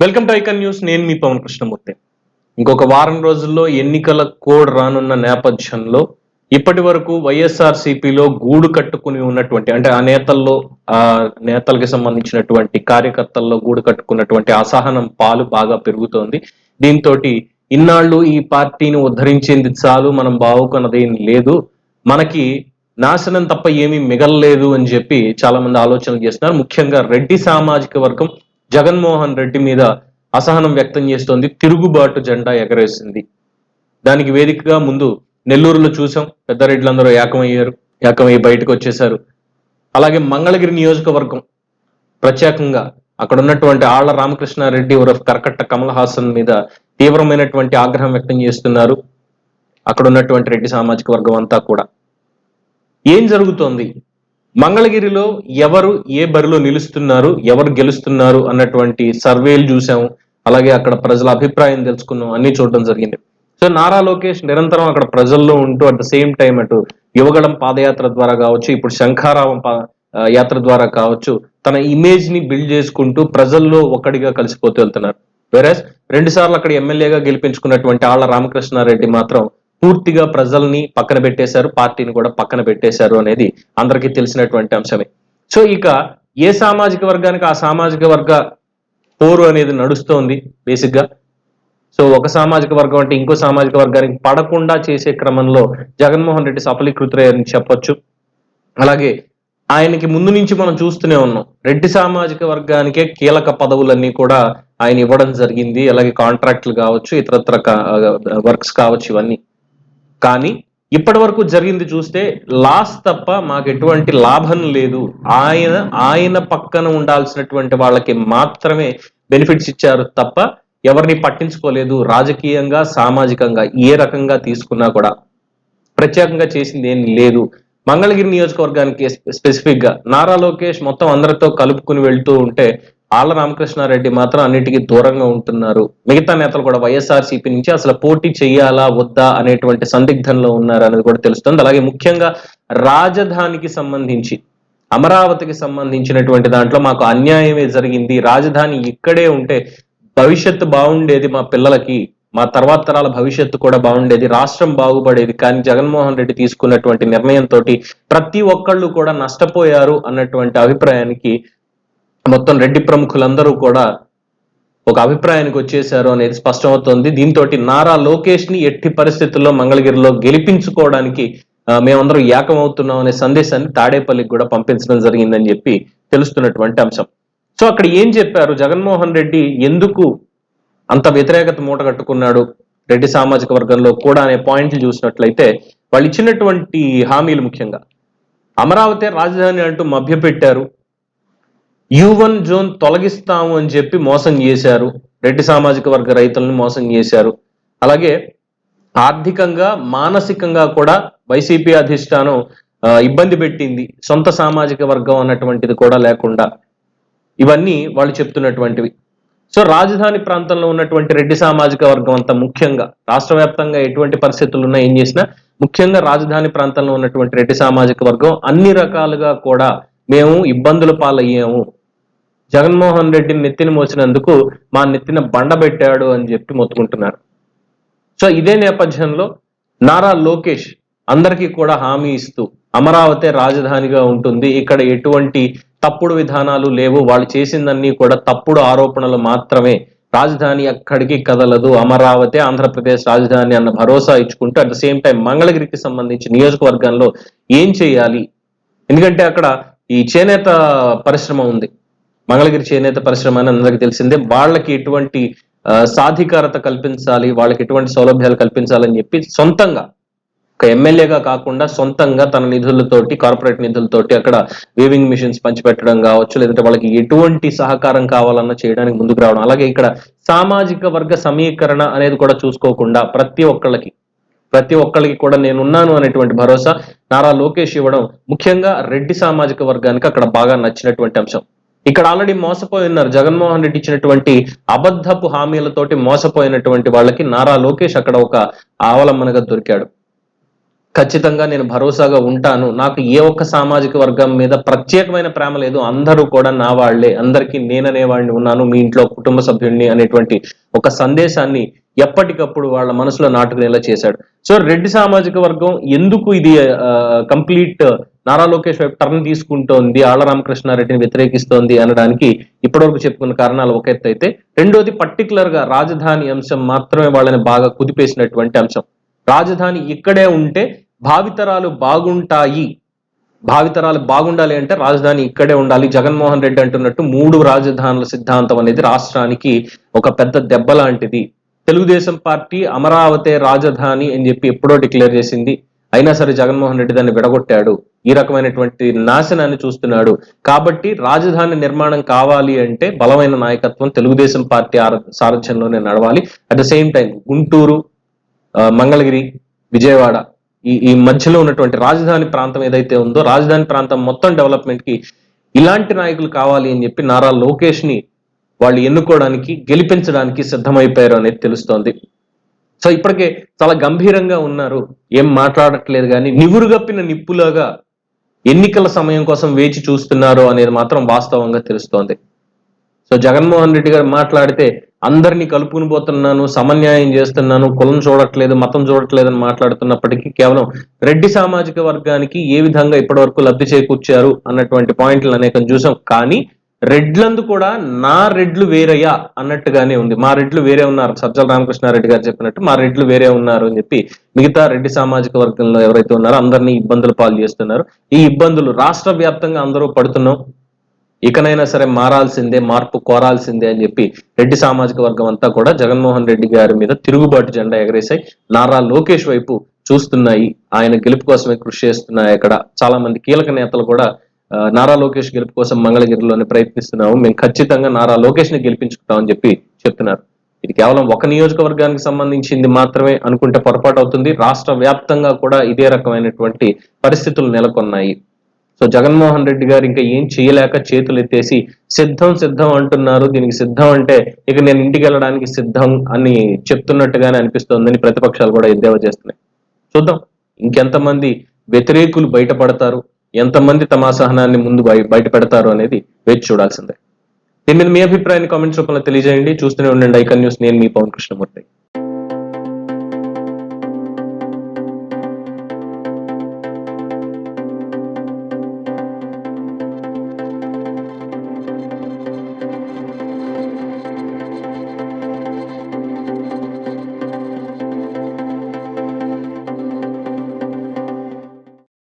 Welcome to icon news నేను మీ పవన్ కృష్ణమూర్తి. ఇంకొక వారం రోజుల్లో ఎన్నికల కోడ్ రానున్న నేపథ్యంలో ఇప్పటి వరకు వైఎస్ఆర్సిపిలో గూడు కట్టుకుని ఉన్నటువంటి అంటే ఆ నేతల్లో ఆ నేతలకు సంబంధించినటువంటి కార్యకర్తల్లో గూడు కట్టుకున్నటువంటి అసహనం పాలు బాగా పెరుగుతోంది. దీంతో ఇన్నాళ్ళు ఈ పార్టీని ఉద్ధరించింది చాలు మనం బావుకున్నదేం లేదు. మనకి నాశనం తప్ప ఏమీ మిగలలేదు అని చెప్పి చాలా మంది ఆలోచనలు చేస్తున్నారు. ముఖ్యంగా రెడ్డి సామాజిక వర్గం జగన్మోహన్ రెడ్డి మీద అసహనం వ్యక్తం చేస్తోంది తిరుగుబాటు జెండా ఎగరేసింది. దానికి వేదికగా ముందు నెల్లూరులో చూసాం పెద్దారెడ్లందరూ ఏకమయ్యారు ఏకమయ్యి బయటకు వచ్చేశారు. అలాగే మంగళగిరి నియోజకవర్గం ప్రత్యేకంగా అక్కడ ఉన్నటువంటి ఆళ్ళ రామకృష్ణారెడ్డి ఉరఫ్ కరకట్ట కమల్ హాసన్ మీద తీవ్రమైనటువంటి ఆగ్రహం వ్యక్తం చేస్తున్నారు. అక్కడ ఉన్నటువంటి రెడ్డి సామాజిక వర్గం అంతా కూడా. ఏం జరుగుతోంది? మంగళగిరిలో ఎవరు ఏ బరిలో నిలుస్తున్నారు ఎవరు గెలుస్తున్నారు అన్నటువంటి సర్వేలు చూసాము అలాగే అక్కడ ప్రజల అభిప్రాయం తెలుసుకున్నాం. అన్ని చూడడం జరిగింది. సో నారా లోకేష్ నిరంతరం అక్కడ ప్రజల్లో ఉంటూ అట్ ద సేమ్ టైం అటు యువగళం పాదయాత్ర ద్వారా కావచ్చు ఇప్పుడు శంఖారావం పా- యాత్ర ద్వారా కావచ్చు తన ఇమేజ్ని బిల్డ్ చేసుకుంటూ ప్రజల్లో ఒక్కడిగా కలిసిపోతూ వెళ్తున్నారు. వేరే రెండు సార్లు అక్కడ ఎమ్మెల్యేగా గెలిపించుకున్నటువంటి ఆళ్ళ రామకృష్ణారెడ్డి మాత్రం పూర్తిగా ప్రజల్ని పక్కన పెట్టేశారు పార్టీని కూడా పక్కన పెట్టేశారు అనేది అందరికీ తెలిసినటువంటి అంశమే. సో ఇక ఏ సామాజిక వర్గానికి ఆ సామాజిక వర్గ పోరు అనేది నడుస్తోంది బేసిక్గా? సో ఒక సామాజిక వర్గం అంటే ఇంకో సామాజిక వర్గానికి పడకుండా చేసే క్రమంలో జగన్మోహన్ రెడ్డి సఫలీకృతులయ్యారని చెప్పొచ్చు. అలాగే ఆయనకి ముందు నుంచి మనం చూస్తూనే ఉన్నాం. రెడ్డి సామాజిక వర్గానికే కీలక పదవులన్నీ కూడా ఆయన ఇవ్వడం జరిగింది. అలాగే కాంట్రాక్ట్లు కావచ్చు ఇతరత్ర వర్క్స్ కావచ్చు ఇవన్నీ. కానీ ఇప్పటి వరకు జరిగింది చూస్తే లాస్ తప్ప మాకు ఎటువంటి లాభం లేదు. ఆయన ఆయన పక్కన ఉండాల్సినటువంటి వాళ్ళకి మాత్రమే బెనిఫిట్స్ ఇచ్చారు తప్ప ఎవరిని పట్టించుకోలేదు. రాజకీయంగా సామాజికంగా ఏ రకంగా తీసుకున్నా కూడా ప్రత్యేకంగా చేసింది ఏం లేదు. మంగళగిరి నియోజకవర్గానికి స్పెసిఫిక్గా నారా లోకేష్ మొత్తం అందరితో కలుపుకుని వెళ్తూ ఉంటే ఆళ్ళ రామకృష్ణారెడ్డి మాత్రం అన్నిటికీ దూరంగా ఉంటున్నారు. మిగతా నేతలు కూడా వైఎస్ఆర్సీపీ నుంచి అసలు పోటీ చేయాలా వద్దా అనేటువంటి సందిగ్ధంలో ఉన్నారు అనేది కూడా తెలుస్తుంది. అలాగే ముఖ్యంగా రాజధానికి సంబంధించి అమరావతికి సంబంధించినటువంటి దాంట్లో మాకు అన్యాయమే జరిగింది. రాజధాని ఇక్కడే ఉంటే భవిష్యత్తు బాగుండేది మా పిల్లలకి మా తర్వాత తరాల భవిష్యత్తు కూడా బాగుండేది రాష్ట్రం బాగుపడేది. కానీ జగన్మోహన్ రెడ్డి తీసుకున్నటువంటి నిర్ణయంతో ప్రతి ఒక్కళ్ళు కూడా నష్టపోయారు అన్నటువంటి అభిప్రాయానికి మొత్తం రెడ్డి ప్రముఖులందరూ కూడా ఒక అభిప్రాయానికి వచ్చేశారు అనేది స్పష్టమవుతోంది. దీంతో నారా లోకేష్ని ఎట్టి పరిస్థితుల్లో మంగళగిరిలో గెలిపించుకోవడానికి మేమందరం ఏకమవుతున్నాం అనే సందేశాన్ని తాడేపల్లికి కూడా పంపించడం జరిగిందని చెప్పి తెలుస్తున్నటువంటి అంశం. సో అక్కడ ఏం చెప్పారు? జగన్మోహన్ రెడ్డి ఎందుకు అంత వ్యతిరేకత మూట కట్టుకున్నాడు రెడ్డి సామాజిక వర్గంలో కూడా అనే పాయింట్లు చూసినట్లయితే వాళ్ళు ఇచ్చినటువంటి హామీలు ముఖ్యంగా. అమరావతి రాజధాని అంటూ మభ్యపెట్టారు. యువన్ జోన్ తొలగిస్తాము అని చెప్పి మోసం చేశారు. రెడ్డి సామాజిక వర్గ రైతులను మోసం చేశారు. అలాగే ఆర్థికంగా మానసికంగా కూడా వైసీపీ అధిష్టానం ఇబ్బంది పెట్టింది. సొంత సామాజిక వర్గం అన్నటువంటిది కూడా లేకుండా. ఇవన్నీ వాళ్ళు చెప్తున్నటువంటివి. సో రాజధాని ప్రాంతంలో ఉన్నటువంటి రెడ్డి సామాజిక వర్గం అంతా ముఖ్యంగా రాష్ట్ర వ్యాప్తంగా ఎటువంటి పరిస్థితులు ఉన్నా ఏం చేసినా ముఖ్యంగా రాజధాని ప్రాంతంలో ఉన్నటువంటి రెడ్డి సామాజిక వర్గం అన్ని రకాలుగా కూడా మేము ఇబ్బందుల పాలయ్యాము. జగన్మోహన్ రెడ్డిని నెత్తిన మోసినందుకు మా నెత్తిన బండ పెట్టాడు అని చెప్పి మొత్తుకుంటున్నారు. సో ఇదే నేపథ్యంలో నారా లోకేష్ అందరికీ కూడా హామీ ఇస్తూ అమరావతి రాజధానిగా ఉంటుంది. ఇక్కడ ఎటువంటి తప్పుడు విధానాలు లేవు. వాళ్ళు చేసిందన్నీ కూడా తప్పుడు ఆరోపణలు మాత్రమే. రాజధాని అక్కడికి కదలదు. అమరావతి ఆంధ్రప్రదేశ్ రాజధాని అన్న భరోసా ఇచ్చుకుంటూ అట్ ద సేమ్ టైం మంగళగిరికి సంబంధించి నియోజకవర్గంలో ఏం చేయాలి? ఎందుకంటే అక్కడ ఈ చేనేత పరిశ్రమ ఉంది. మంగళగిరి చేనేత పరిశ్రమ అని అందరికీ తెలిసిందే. వాళ్ళకి ఎటువంటి సాధికారత కల్పించాలి వాళ్ళకి ఎటువంటి సౌలభ్యాలు కల్పించాలని చెప్పి సొంతంగా ఒక ఎమ్మెల్యేగా కాకుండా సొంతంగా తన నిధులతోటి కార్పొరేట్ నిధులతోటి అక్కడ వేవింగ్ మిషన్స్ పంచిపెట్టడం కావచ్చు లేదంటే వాళ్ళకి ఎటువంటి సహకారం కావాలన్నా చేయడానికి ముందుకు రావడం. అలాగే ఇక్కడ సామాజిక వర్గ సమీకరణ అనేది కూడా చూసుకోకుండా ప్రతి ఒక్కళ్ళకి ప్రతి ఒక్కళ్ళకి కూడా నేనున్నాను అనేటువంటి భరోసా నారా లోకేష్ ఇవ్వడం ముఖ్యంగా రెడ్డి సామాజిక వర్గానికి అక్కడ బాగా నచ్చినటువంటి అంశం. ఇక్కడ ఆల్రెడీ మోసపోయి ఉన్నారు. జగన్మోహన్ రెడ్డి ఇచ్చినటువంటి అబద్ధపు హామీలతోటి మోసపోయినటువంటి వాళ్ళకి నారా లోకేష్ అక్కడ ఒక ఆవలంబనగా దొరికాడు. ఖచ్చితంగా నేను భరోసాగా ఉంటాను. నాకు ఏ ఒక్క సామాజిక వర్గం మీద ప్రత్యేకమైన ప్రేమ లేదు. అందరూ కూడా నా వాళ్ళే అందరికీ నేననేవాడిని ఉన్నాను. మీ ఇంట్లో కుటుంబ సభ్యుడిని అనేటువంటి ఒక సందేశాన్ని ఎప్పటికప్పుడు వాళ్ళ మనసులో నాటుకునేలా చేశాడు. సో రెడ్డి సామాజిక వర్గం ఎందుకు ఇది కంప్లీట్ నారా లోకేష్ వైపు టర్న్ తీసుకుంటోంది ఆళ్ళ రామకృష్ణారెడ్డిని వ్యతిరేకిస్తోంది అనడానికి ఇప్పటివరకు చెప్పుకున్న కారణాలు ఒక ఎత్తు అయితే రెండోది పర్టికులర్గా రాజధాని అంశం మాత్రమే వాళ్ళని బాగా కుదిపేసినటువంటి అంశం. రాజధాని ఇక్కడే ఉంటే భావితరాలు బాగుంటాయి. భావితరాలు బాగుండాలి అంటే రాజధాని ఇక్కడే ఉండాలి. జగన్మోహన్ రెడ్డి అంటున్నట్టు మూడు రాజధానుల సిద్ధాంతం అనేది రాష్ట్రానికి ఒక పెద్ద దెబ్బ లాంటిది. తెలుగుదేశం పార్టీ అమరావతి రాజధాని అని చెప్పి ఎప్పుడో డిక్లేర్ చేసింది. అయినా సరే జగన్మోహన్ రెడ్డి దాన్ని విడగొట్టాడు. ఈ రకమైనటువంటి నాశనాన్ని చూస్తున్నాడు. కాబట్టి రాజధాని నిర్మాణం కావాలి అంటే బలమైన నాయకత్వం తెలుగుదేశం పార్టీ ఆర- సారథ్యంలోనే నడవాలి. At the same time Guntur ఆ, మంగళగిరి విజయవాడ ఈ ఈ మధ్యలో ఉన్నటువంటి రాజధాని ప్రాంతం ఏదైతే ఉందో రాజధాని ప్రాంతం మొత్తం డెవలప్మెంట్కి ఇలాంటి నాయకులు కావాలి అని చెప్పి నారా లోకేష్ని వాళ్ళు ఎన్నుకోవడానికి గెలిపించడానికి సిద్ధమైపోయారు అనేది తెలుస్తోంది. సో ఇప్పటికే చాలా గంభీరంగా ఉన్నారు. ఏం మాట్లాడట్లేదు కానీ నివురుగప్పిన నిప్పులాగా ఎన్నికల సమయం కోసం వేచి చూస్తున్నారు అనేది మాత్రం వాస్తవంగా తెలుస్తోంది. సో జగన్మోహన్ రెడ్డి గారు మాట్లాడితే అందరినీ కలుపుకుని పోతున్నాను సమన్యాయం చేస్తున్నాను కులం చూడట్లేదు మతం చూడట్లేదు అని మాట్లాడుతున్నప్పటికీ కేవలం రెడ్డి సామాజిక వర్గానికి ఏ విధంగా ఇప్పటివరకు లబ్ధి చేకూర్చారు అన్నటువంటి పాయింట్లు అనేకం చూసాం. కానీ రెడ్లందు కూడా నా రెడ్లు వేరయ్యా అన్నట్టుగానే ఉంది. మా రెడ్లు వేరే ఉన్నారు. సజ్జల రామకృష్ణారెడ్డి గారు చెప్పినట్టు మా రెడ్లు వేరే ఉన్నారు అని చెప్పి మిగతా రెడ్డి సామాజిక వర్గంలో ఎవరైతే ఉన్నారో అందరినీ ఇబ్బందులు పాలు చేస్తున్నారు. ఈ ఇబ్బందులు రాష్ట్ర వ్యాప్తంగా అందరూ పడుతున్నాం. ఇకనైనా సరే మారాల్సిందే మార్పు కోరాల్సిందే అని చెప్పి రెడ్డి సామాజిక వర్గం అంతా కూడా జగన్మోహన్ రెడ్డి గారి మీద తిరుగుబాటు జెండా ఎగరేశాయి. నారా లోకేష్ వైపు చూస్తున్నాయి. ఆయన గెలుపు కోసమే కృషి చేస్తున్నాయి అక్కడ. చాలా మంది కీలక నేతలు కూడా నారా లోకేష్ గెలుపు కోసం మంగళగిరిలోనే ప్రయత్నిస్తున్నాము. మేము ఖచ్చితంగా నారా లోకేష్ని గెలిపించుకుంటామని చెప్పి చెప్తున్నారు. ఇది కేవలం ఒక నియోజకవర్గానికి సంబంధించింది మాత్రమే అనుకుంటే పొరపాటు అవుతుంది. రాష్ట్ర వ్యాప్తంగా కూడా ఇదే రకమైనటువంటి పరిస్థితులు నెలకొన్నాయి. సో జగన్మోహన్ రెడ్డి గారు ఇంకా ఏం చేయలేక చేతులు ఎత్తేసి సిద్ధం సిద్ధం అంటున్నారు. దీనికి సిద్ధం అంటే ఇక నేను ఇంటికి వెళ్ళడానికి సిద్ధం అని చెప్తున్నట్టుగానే అనిపిస్తోందని ప్రతిపక్షాలు కూడా ఎద్దేవా చేస్తున్నాయి. చూద్దాం. ఇంకెంతమంది వ్యతిరేకులు బయటపడతారు? ఎంతమంది తమ అసహనాన్ని ముందు బయట పెడతారు అనేది వేచి చూడాల్సిందే. దీని మీద మీ అభిప్రాయాన్ని కామెంట్స్ రూపంలో తెలియజేయండి. చూస్తూనే ఉండండి ఐకన్ న్యూస్. నేను మీ పవన్ కృష్ణమూర్తి.